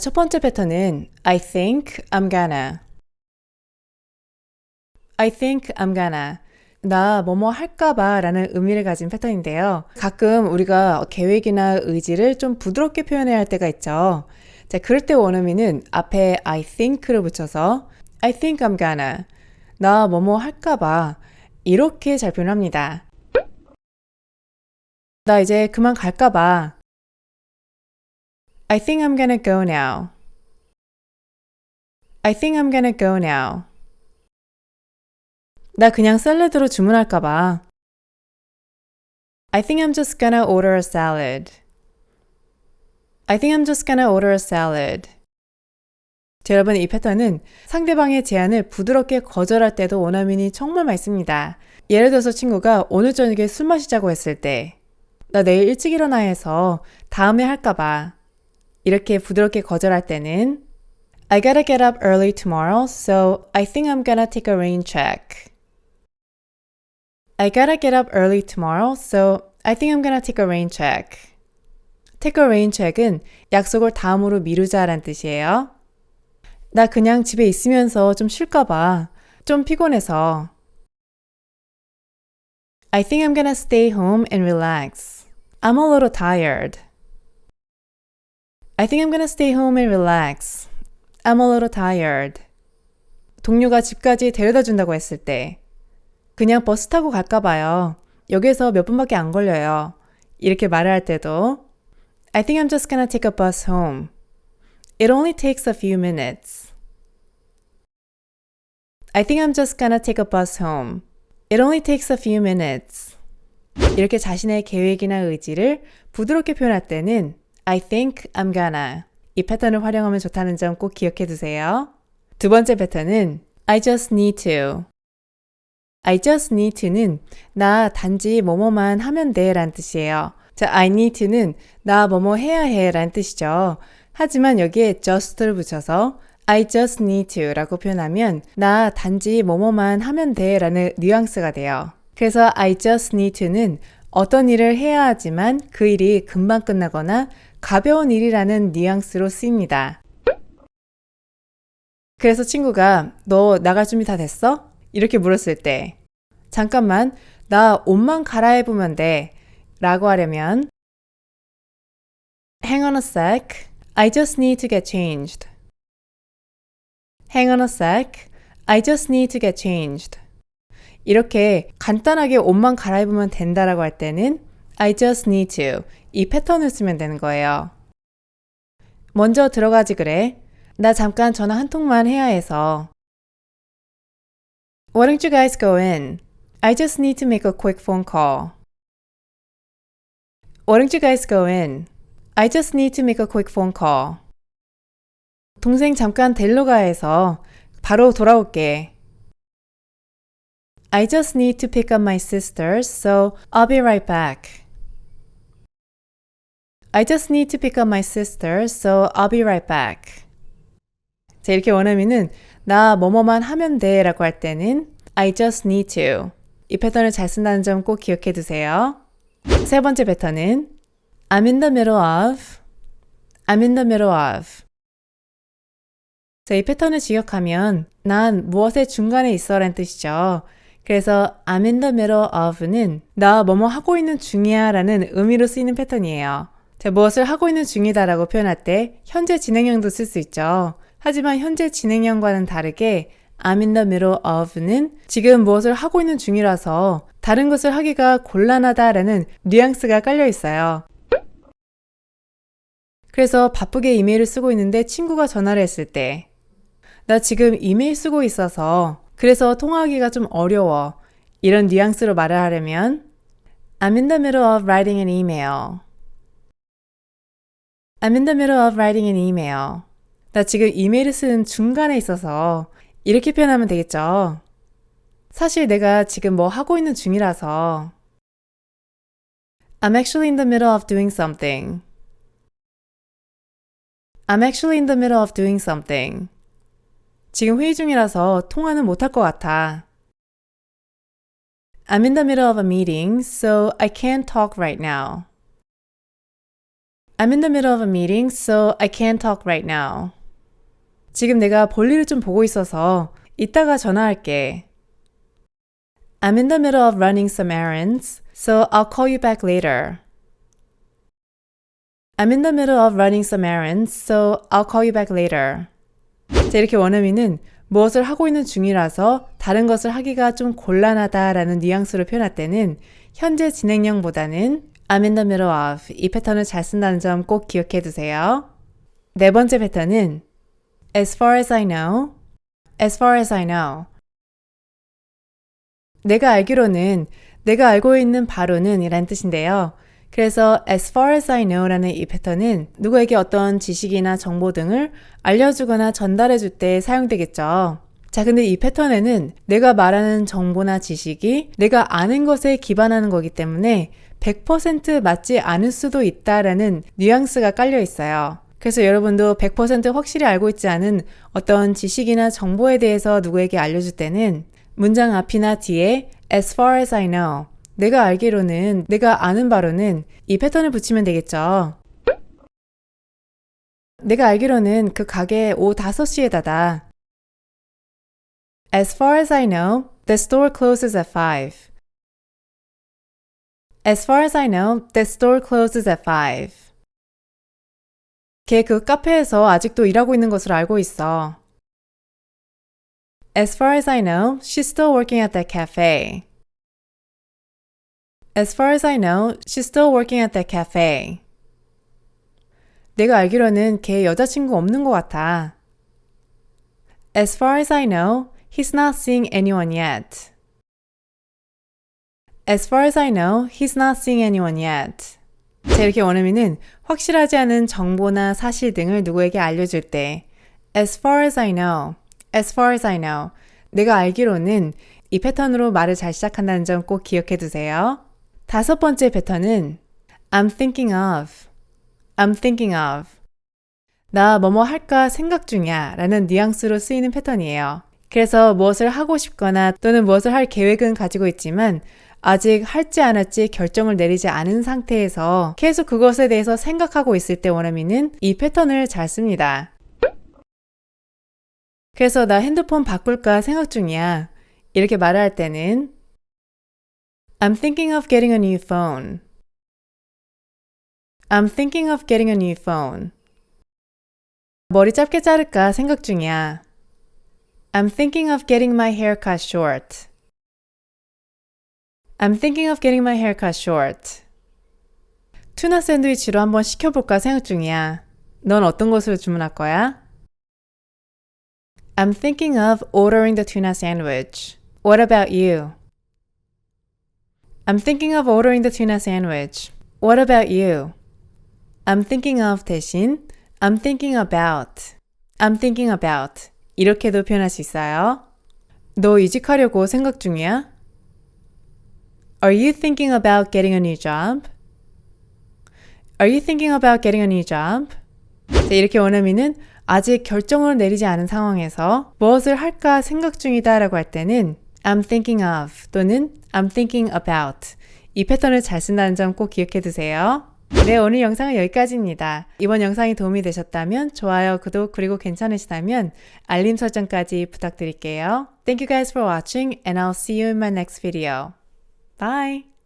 첫 번째 패턴은 I think I'm gonna. I think I'm gonna. 나 뭐뭐 할까봐 라는 의미를 가진 패턴인데요. 가끔 우리가 계획이나 의지를 좀 부드럽게 표현해야 할 때가 있죠. 자, 그럴 때 원어민은 앞에 I think를 붙여서 I think I'm gonna. 나 뭐뭐 할까봐 이렇게 잘 표현합니다. 나 이제 그만 갈까봐. I think I'm gonna go now. I think I'm gonna go now. 나 그냥 샐러드로 주문할까봐. I think I'm just gonna order a salad. I think I'm just gonna order a salad. 자, 여러분 이 패턴은 상대방의 제안을 부드럽게 거절할 때도 원어민이 정말 많습니다. 예를 들어서 친구가 오늘 저녁에 술 마시자고 했을 때, 나 내일 일찍 일어나 해서 다음에 할까봐. 이렇게 부드럽게 거절할 때는 I gotta get up early tomorrow, so I think I'm gonna take a rain check. I gotta get up early tomorrow, so I think I'm gonna take a rain check. Take a rain check은 약속을 다음으로 미루자란 뜻이에요. 나 그냥 집에 있으면서 좀 쉴까봐. 좀 피곤해서. I think I'm gonna stay home and relax. I'm a little tired. I think I'm gonna stay home and relax. I'm a little tired. 동료가 집까지 데려다 준다고 했을 때, 그냥 버스 타고 갈까 봐요. 여기에서 몇 분밖에 안 걸려요. 이렇게 말을 할 때도, I think I'm just gonna take a bus home. It only takes a few minutes. I think I'm just gonna take a bus home. It only takes a few minutes. 이렇게 자신의 계획이나 의지를 부드럽게 표현할 때는 I think I'm gonna 이 패턴을 활용하면 좋다는 점 꼭 기억해 두세요. 두 번째 패턴은 I just need to. I just need to는 나 단지 뭐뭐만 하면 돼 라는 뜻이에요. 자, I need to는 나 뭐뭐 해야 해 라는 뜻이죠. 하지만 여기에 just를 붙여서 I just need to 라고 표현하면 나 단지 뭐뭐만 하면 돼 라는 뉘앙스가 돼요. 그래서 I just need to는 어떤 일을 해야 하지만 그 일이 금방 끝나거나 가벼운 일이라는 뉘앙스로 쓰입니다. 그래서 친구가 너 나갈 준비 다 됐어? 이렇게 물었을 때 잠깐만 나 옷만 갈아입으면 돼 라고 하려면 Hang on a sec. I just need to get changed. Hang on a sec. I just need to get changed. 이렇게 간단하게 옷만 갈아입으면 된다라고 할 때는 I just need to 이 패턴을 쓰면 되는 거예요. 먼저 들어가지 그래. 나 잠깐 전화 한 통만 해야 해서. Why don't you guys go in? I just need to make a quick phone call. Why don't you guys go in? I just need to make a quick phone call. 동생 잠깐 데리러 가 해서 바로 돌아올게. I just need to pick up my sister, so I'll be right back. I just need to pick up my sister, so I'll be right back. 자, 이렇게 원어민은 나 뭐뭐만 하면 돼 라고 할 때는 I just need to. 이 패턴을 잘 쓴다는 점 꼭 기억해 두세요. 세 번째 패턴은 I'm in the middle of. I'm in the middle of. 자, 이 패턴을 직역하면 난 무엇의 중간에 있어 라는 뜻이죠. 그래서 I'm in the middle of는 나 뭐뭐 하고 있는 중이야 라는 의미로 쓰이는 패턴이에요. 자, 무엇을 하고 있는 중이다 라고 표현할 때 현재 진행형도 쓸 수 있죠. 하지만 현재 진행형과는 다르게 I'm in the middle of는 지금 무엇을 하고 있는 중이라서 다른 것을 하기가 곤란하다라는 뉘앙스가 깔려 있어요. 그래서 바쁘게 이메일을 쓰고 있는데 친구가 전화를 했을 때, 나 지금 이메일 쓰고 있어서 그래서 통화하기가 좀 어려워. 이런 뉘앙스로 말을 하려면, I'm in the middle of writing an email. I'm in the middle of writing an email. 나 지금 이메일을 쓰는 중간에 있어서 이렇게 표현하면 되겠죠. 사실 내가 지금 뭐 하고 있는 중이라서 I'm actually in the middle of doing something. I'm actually in the middle of doing something. 지금 회의 중이라서 통화는 못할 것 같아. I'm in the middle of a meeting, so I can't talk right now. I'm in the middle of a meeting, so I can't talk right now. 지금 내가 볼일을 좀 보고 있어서 이따가 전화할게. I'm in the middle of running some errands, so I'll call you back later. I'm in the middle of running some errands, so I'll call you back later. 자, 이렇게 원어민은 무엇을 하고 있는 중이라서 다른 것을 하기가 좀 곤란하다라는 뉘앙스로 표현할 때는 현재 진행형보다는 I'm in the middle of 이 패턴을 잘 쓴다는 점 꼭 기억해 두세요. 네 번째 패턴은 As far as I know, as far as I know. 내가 알기로는, 내가 알고 있는 바로는 이란 뜻인데요. 그래서 as far as I know라는 이 패턴은 누구에게 어떤 지식이나 정보 등을 알려주거나 전달해 줄 때 사용되겠죠. 자, 근데 이 패턴에는 내가 말하는 정보나 지식이 내가 아는 것에 기반하는 거기 때문에 100% 맞지 않을 수도 있다라는 뉘앙스가 깔려 있어요. 그래서 여러분도 100% 확실히 알고 있지 않은 어떤 지식이나 정보에 대해서 누구에게 알려줄 때는 문장 앞이나 뒤에 as far as I know 내가 알기로는 내가 아는 바로는 이 패턴을 붙이면 되겠죠. 내가 알기로는 그 가게 오후 5시에 닫아. As far as I know, the store closes at 5. As far as I know, the store closes at 5. 걔 그 카페에서 아직도 일하고 있는 것으로 알고 있어. As far as I know, she's still working at that cafe. As far as I know, she's still working at that cafe. 내가 알기로는 걔 여자친구 없는 것 같아. As far as I know, he's not seeing anyone yet. As far as I know, he's not seeing anyone yet. 자, 이렇게 원어민은 확실하지 않은 정보나 사실 등을 누구에게 알려줄 때 as far as I know, as far as I know 내가 알기로는 이 패턴으로 말을 잘 시작한다는 점 꼭 기억해 두세요. 다섯 번째 패턴은 I'm thinking of, I'm thinking of 나 뭐뭐 할까 생각 중이야 라는 뉘앙스로 쓰이는 패턴이에요. 그래서 무엇을 하고 싶거나 또는 무엇을 할 계획은 가지고 있지만 아직 할지 안 할지 결정을 내리지 않은 상태에서 계속 그것에 대해서 생각하고 있을 때 원어민은 이 패턴을 잘 씁니다. 그래서 나 핸드폰 바꿀까 생각 중이야. 이렇게 말을 할 때는 I'm thinking of getting a new phone. I'm thinking of getting a new phone. 머리 짧게 자를까 생각 중이야. I'm thinking of getting my hair cut short. I'm thinking of getting my hair cut short. 투나 샌드위치로 한번 시켜볼까 생각 중이야. 넌 어떤 것으로 주문할 거야? I'm thinking of ordering the tuna sandwich. What about you? I'm thinking of ordering the tuna sandwich. What about you? I'm thinking of 대신 I'm thinking about. I'm thinking about. 이렇게도 표현할 수 있어요. 너 이직하려고 생각 중이야? Are you thinking about getting a new job? Are you thinking about getting a new job? 자, 이렇게 원어민은 아직 결정을 내리지 않은 상황에서 무엇을 할까 생각 중이다 라고 할 때는 I'm thinking of 또는 I'm thinking about 이 패턴을 잘 쓴다는 점 꼭 기억해 두세요. 네, 오늘 영상은 여기까지입니다. 이번 영상이 도움이 되셨다면 좋아요, 구독, 그리고 괜찮으시다면 알림 설정까지 부탁드릴게요. Thank you guys for watching and I'll see you in my next video. Bye!